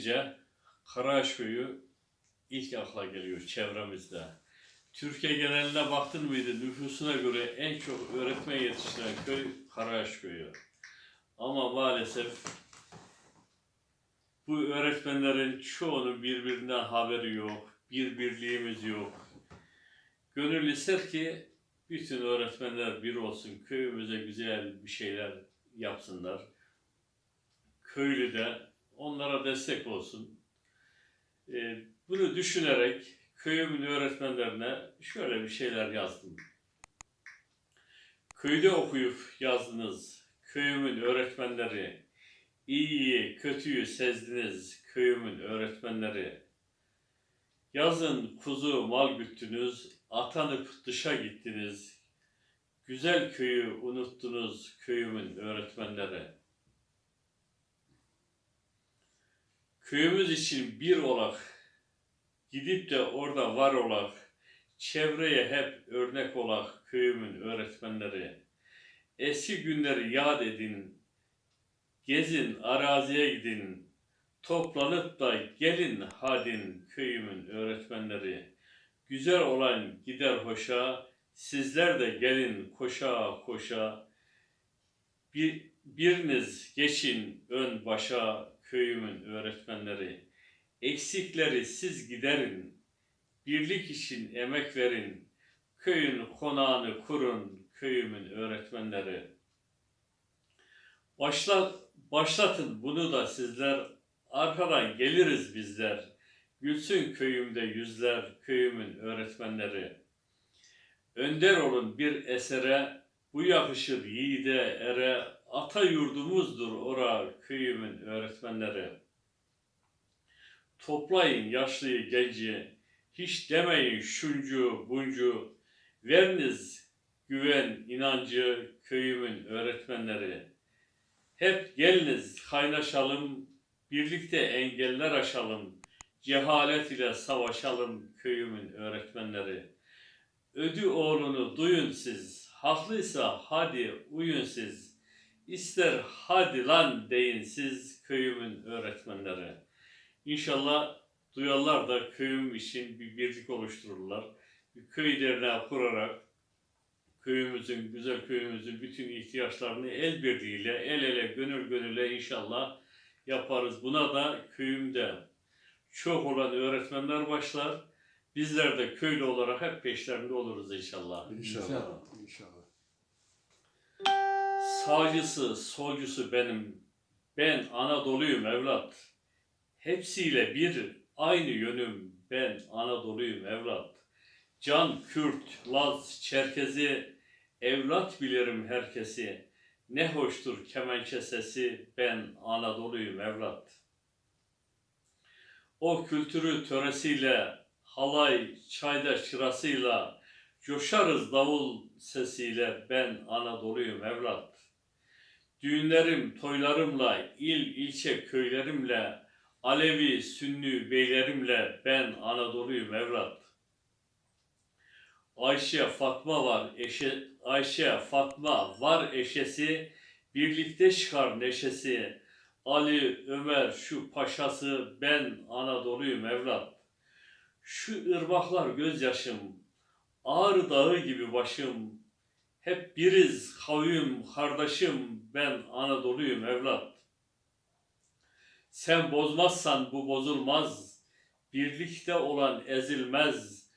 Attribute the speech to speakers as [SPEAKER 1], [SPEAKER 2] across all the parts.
[SPEAKER 1] denince Karaağaçköy'ü ilk akla geliyor çevremizde. Türkiye geneline baktın mıydı nüfusuna göre en çok öğretmen yetiştiren köy Karaağaçköy'ü. Ama maalesef bu öğretmenlerin çoğunun birbirinden haberi yok, bir birliğimiz yok. Gönül ister ki bütün öğretmenler bir olsun, köyümüze güzel bir şeyler yapsınlar. Köylü de onlara destek olsun. Ee, bunu düşünerek köyümün öğretmenlerine şöyle bir şeyler yazdım. Köyde okuyup yazdınız, köyümün öğretmenleri, iyiyi, kötüyü sezdiniz, köyümün öğretmenleri. Yazın kuzu mal güttünüz, atanıp dışa gittiniz. Güzel köyü unuttunuz, köyümün öğretmenleri. Köyümüz için bir olak, gidip de orada var olak, çevreye hep örnek olak köyümün öğretmenleri. Eski günleri yad edin, gezin araziye gidin, toplanıp da gelin hadin köyümün öğretmenleri. Güzel olan gider hoşa, sizler de gelin koşa koşa. Bir, biriniz geçin ön başa köyümün öğretmenleri. Eksikleri siz giderin, birlik için emek verin. Köyün konağını kurun köyümün öğretmenleri. Başla, başlatın bunu da sizler, arkadan geliriz bizler. Gülsün köyümde yüzler, köyümün öğretmenleri. Önder olun bir esere, bu yakışır yiğide ere, ata yurdumuzdur ora, köyümün öğretmenleri. Toplayın yaşlıyı genci, hiç demeyin şuncu buncu, veriniz güven inancı, köyümün öğretmenleri. Hep geliniz kaynaşalım, birlikte engeller aşalım, cehalet ile savaşalım köyümün öğretmenleri. Ödü oğlunu duyun siz, haklıysa hadi uyun siz. İster hadi lan deyin siz köyümün öğretmenleri. İnşallah duyarlar da köyüm için bir birlik oluştururlar. Bir köy derneği kurarak köyümüzün, güzel köyümüzün bütün ihtiyaçlarını el birliğiyle, el ele, gönül gönüle inşallah yaparız. Buna da köyümde çok olan öğretmenler başlar. Bizler de köylü olarak hep peşlerinde oluruz inşallah.
[SPEAKER 2] İnşallah. İnşallah.
[SPEAKER 1] Sağcısı, solcusu benim. Ben Anadolu'yum evlat. Hepsiyle bir, aynı yönüm. Ben Anadolu'yum evlat. Can, Kürt, Laz, Çerkezi, evlat bilirim herkesi. Ne hoştur kemençe sesi, ben Anadolu'yum evlat. O kültürü töresiyle, halay, çayda çırasıyla, coşarız davul sesiyle, ben Anadolu'yum evlat. Düğünlerim, toylarımla, il, ilçe, köylerimle, Alevi, Sünni beylerimle, ben Anadolu'yum evlat. Ayşe, Fatma var, eşe, Ayşe, Fatma var eşesi, birlikte çıkar neşesi. Ali, Ömer, şu paşası, ben Anadolu'yum evlat. Şu ırmaklar gözyaşım, Ağrı dağı gibi başım, hep biriz kavim, kardeşim, ben Anadolu'yum evlat. Sen bozmazsan bu bozulmaz, birlikte olan ezilmez,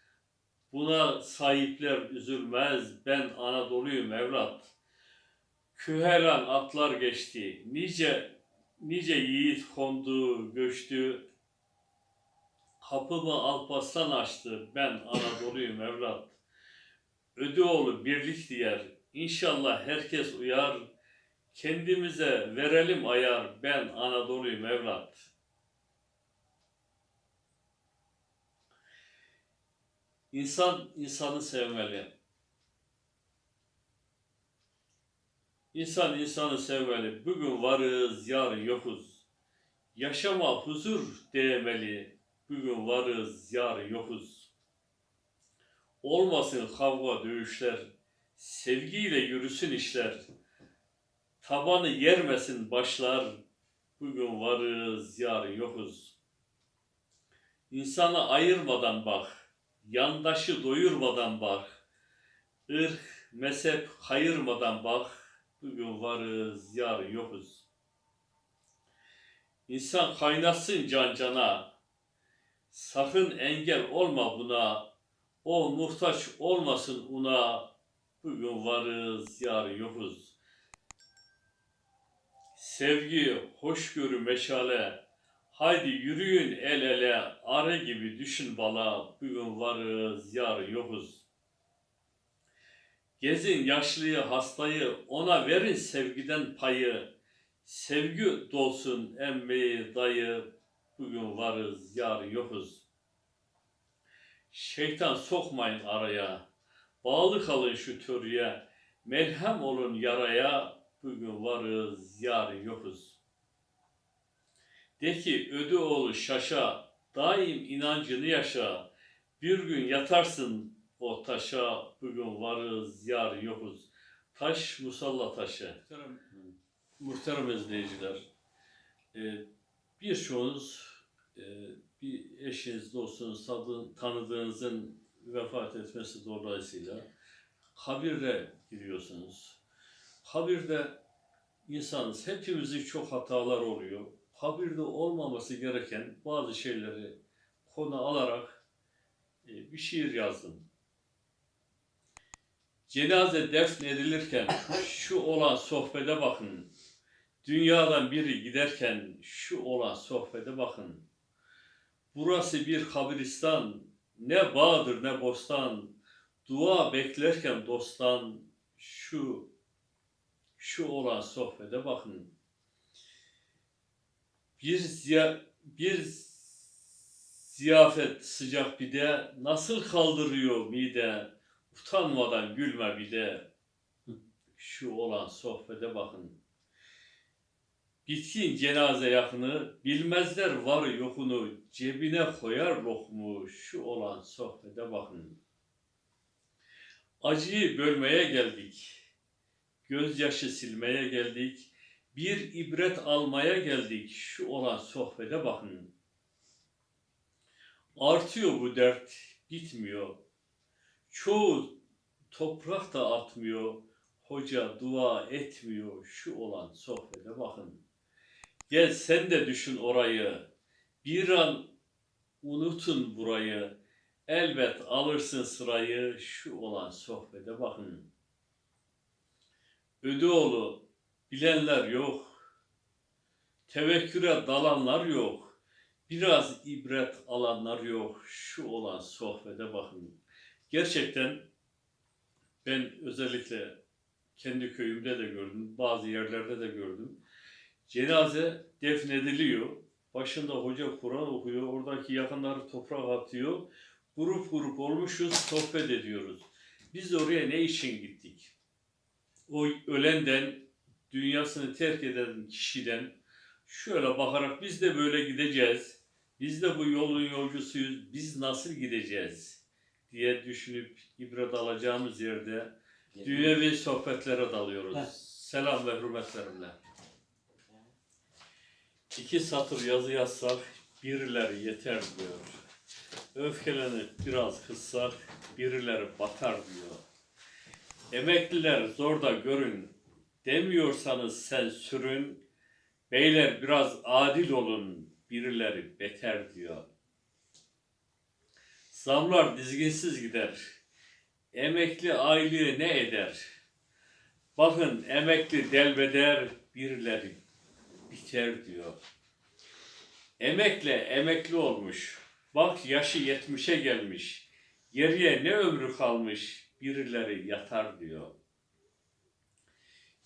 [SPEAKER 1] buna sahipler üzülmez, ben Anadolu'yum evlat. Kühelan atlar geçti, nice nice yiğit kondu, göçtü, Kapımı Alparslan açtı, ben Anadolu'yum evlat. Ödüoğlu birlik diyer, İnşallah herkes uyar. Kendimize verelim ayar, ben Anadolu'yum evlat. İnsan insanı sevmeli. İnsan insanı sevmeli. Bugün varız, yarın yokuz. Yaşama huzur değmeli. Bugün varız, yarın yokuz. Olmasın kavga dövüşler, sevgiyle yürüsün işler. Tabanı yermesin başlar, bugün varız, yarın yokuz. İnsanı ayırmadan bak, yandaşı doyurmadan bak, ırk, mezhep kayırmadan bak, bugün varız, yarın yokuz. İnsan kaynasın can cana, sakın engel olma buna, o muhtaç olmasın una, bugün varız, yarın yokuz. Sevgi, hoşgörü, meşale, haydi yürüyün el ele, arı gibi düşün bala, bugün varız, yarın yokuz. Gezin yaşlıyı, hastayı, ona verin sevgiden payı, sevgi dolsun emmi, dayı, bugün varız, yarın yokuz. Şeytan sokmayın araya, bağlı kalın şu törüye, melhem olun yaraya, bugün varız, yarın yokuz. De ki ödü oğlu şaşa, daim inancını yaşa, bir gün yatarsın o taşa, bugün varız, yarın yokuz. Taş musalla taşı. Muhterem, muhterem izleyiciler, e, birçoğunuz e, bir eşiniz, dostunuz, tanıdığınızın vefat etmesi dolayısıyla kabire giriyorsunuz. Kabirde insanız, hepimizin çok hatalar oluyor. Kabirde olmaması gereken bazı şeyleri konu alarak e, bir şiir yazdım. Cenaze defnedilirken şu olan sohbete bakın. Dünyadan biri giderken şu olan sohbete bakın. Burası bir kabristan, ne bağdır ne bostan. Dua beklerken dosttan şu şu olan sohbete bakın. Bir ziya, bir ziyafet sıcak bir de nasıl kaldırıyor mide utanmadan gülme bir de şu olan sohbete bakın. Bitkin cenaze yakını bilmezler var yokunu cebine koyar lokmu şu olan sohbete bakın. Acıyı bölmeye geldik. Gözyaşı silmeye geldik. Bir ibret almaya geldik. Şu olan sohbete bakın. Artıyor bu dert, bitmiyor. Çoğu toprak da atmıyor. Hoca dua etmiyor. Şu olan sohbete bakın. Gel sen de düşün orayı. Bir an unutun burayı. Elbet alırsın sırayı. Şu olan sohbete bakın. Ödüoğlu bilenler yok. Tevekküre dalanlar yok. Biraz ibret alanlar yok. Şu olan sohbete bakın. Gerçekten ben özellikle kendi köyümde de gördüm. Bazı yerlerde de gördüm. Cenaze defnediliyor. Başında hoca Kur'an okuyor. Oradaki yakınları toprak atıyor. Grup grup olmuşuz, sohbet ediyoruz. Biz oraya ne için gittik? o ölenden, dünyasını terk eden kişiden şöyle bakarak biz de böyle gideceğiz. Biz de bu yolun yolcusuyuz. Biz nasıl gideceğiz diye düşünüp ibret alacağımız yerde dünyevi sohbetlere dalıyoruz.
[SPEAKER 2] Heh.
[SPEAKER 1] Selam ve hürmetlerimle. İki satır yazı yazsak birileri yeter diyor. Öfkelenip biraz kıssak birileri batar diyor. Emekliler zor da görün. Demiyorsanız sen sürün. Beyler biraz adil olun. Birileri beter diyor. Zamlar dizginsiz gider. Emekli aylığı ne eder? Bakın emekli delbeder birileri biter diyor. Emekle emekli olmuş. Bak yaşı yetmişe gelmiş. Geriye ne ömrü kalmış birileri yatar diyor.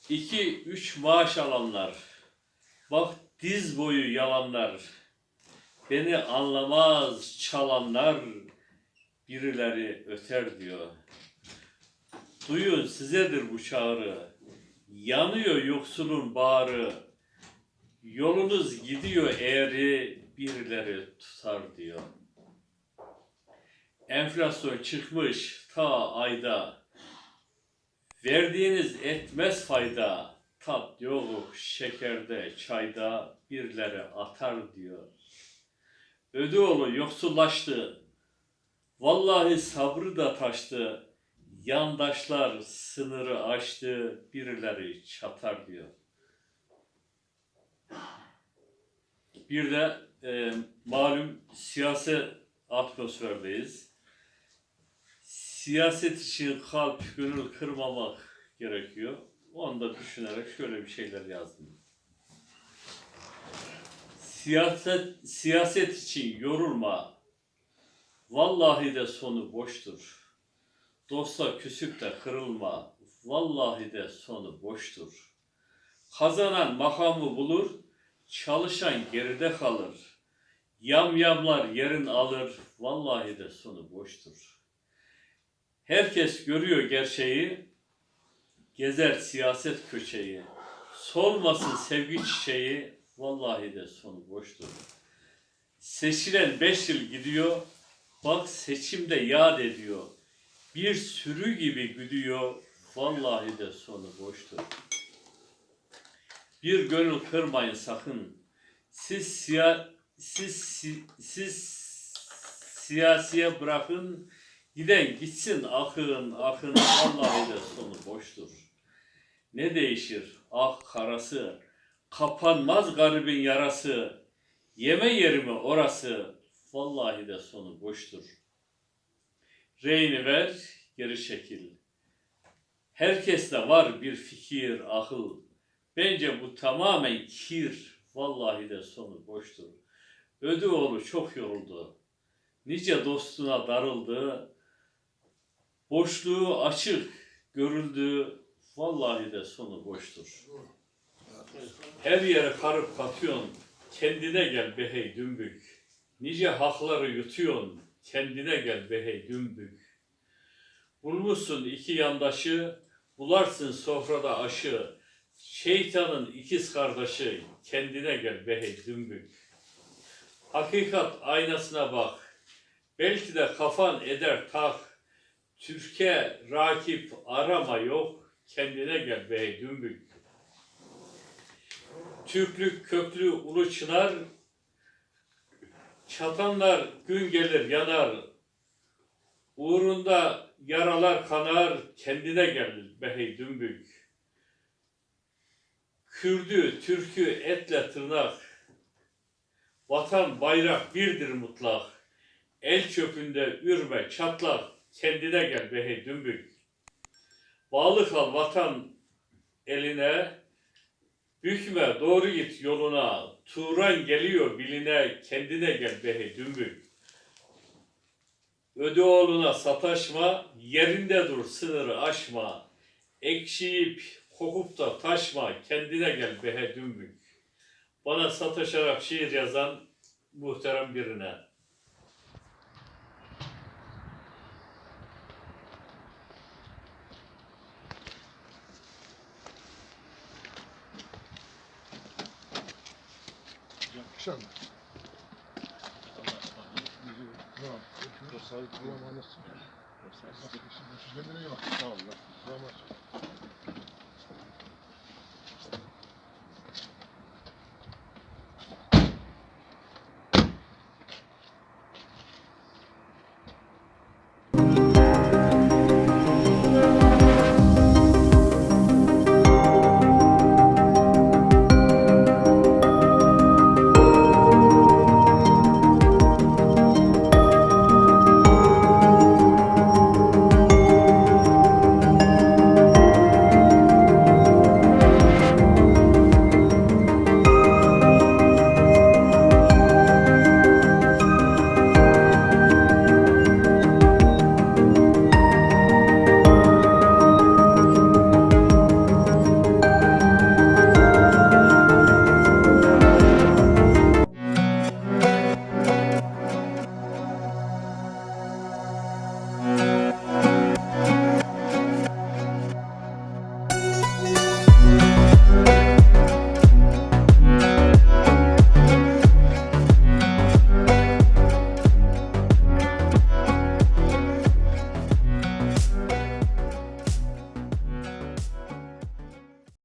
[SPEAKER 1] İki, üç maaş alanlar. Bak diz boyu yalanlar. Beni anlamaz çalanlar birileri öter diyor. Duyun sizedir bu çağrı. Yanıyor yoksulun bağrı. Yolunuz gidiyor eğri birileri tutar diyor. Enflasyon çıkmış ta ayda. Verdiğiniz etmez fayda. Tat yok şekerde, çayda birileri atar diyor. Ödüoğlu yoksullaştı. Vallahi sabrı da taştı. Yandaşlar sınırı aştı, birileri çatar diyor. Bir de e, malum siyasi atmosferdeyiz. Siyaset için kalp, gönül kırmamak gerekiyor. Onu da düşünerek şöyle bir şeyler yazdım. Siyaset, siyaset için yorulma. Vallahi de sonu boştur. Dosta küsüp de kırılma. Vallahi de sonu boştur. Kazanan makamı bulur, çalışan geride kalır. Yamyamlar yerin alır, vallahi de sonu boştur. Herkes görüyor gerçeği, gezer siyaset köşeyi. Solmasın sevgi çiçeği, vallahi de sonu boştur. Seçilen beş yıl gidiyor, bak seçimde yad ediyor. Bir sürü gibi güdüyor, vallahi de sonu boştur. Bir gönül kırmayın sakın. Siz siya siz si- siz siyasiye bırakın. Giden gitsin akın akın vallahi de sonu boştur. Ne değişir ah karası kapanmaz garibin yarası yeme yerimi orası vallahi de sonu boştur. Reyni ver geri çekil. Herkeste var bir fikir akıl. Bence bu tamamen kir. Vallahi de sonu boştur. Ödüoğlu çok yoruldu. Nice dostuna darıldı. Boşluğu açık görüldü. Vallahi de sonu boştur. Her yere karıp katıyorsun. Kendine gel behey dümbük. Nice hakları yutuyorsun. Kendine gel behey dümbük. Bulmuşsun iki yandaşı. Bularsın sofrada aşı. Şeytanın ikiz kardeşi kendine gel behey dümbük. Hakikat aynasına bak. Belki de kafan eder tak. Türkiye rakip arama yok. Kendine gel behey dümbük. Türklük köklü ulu çınar. Çatanlar gün gelir yanar. Uğrunda yaralar kanar. Kendine gel behey dümbük. Kürdü, Türkü etle tırnak. Vatan bayrak birdir mutlak. El çöpünde ürme çatlak. Kendine gel behey dümbük. Bağlı kal vatan eline. Bükme doğru git yoluna. Turan geliyor biline. Kendine gel behey dümbük. Ödeoğluna sataşma. Yerinde dur sınırı aşma. Ekşiyip da taşma. Kendine gel behe dümbük. Bana sataşarak şiir yazan muhterem birine.
[SPEAKER 2] Akşam. Allah'a emanet olun. Kendine iyi bak. Sağ ol.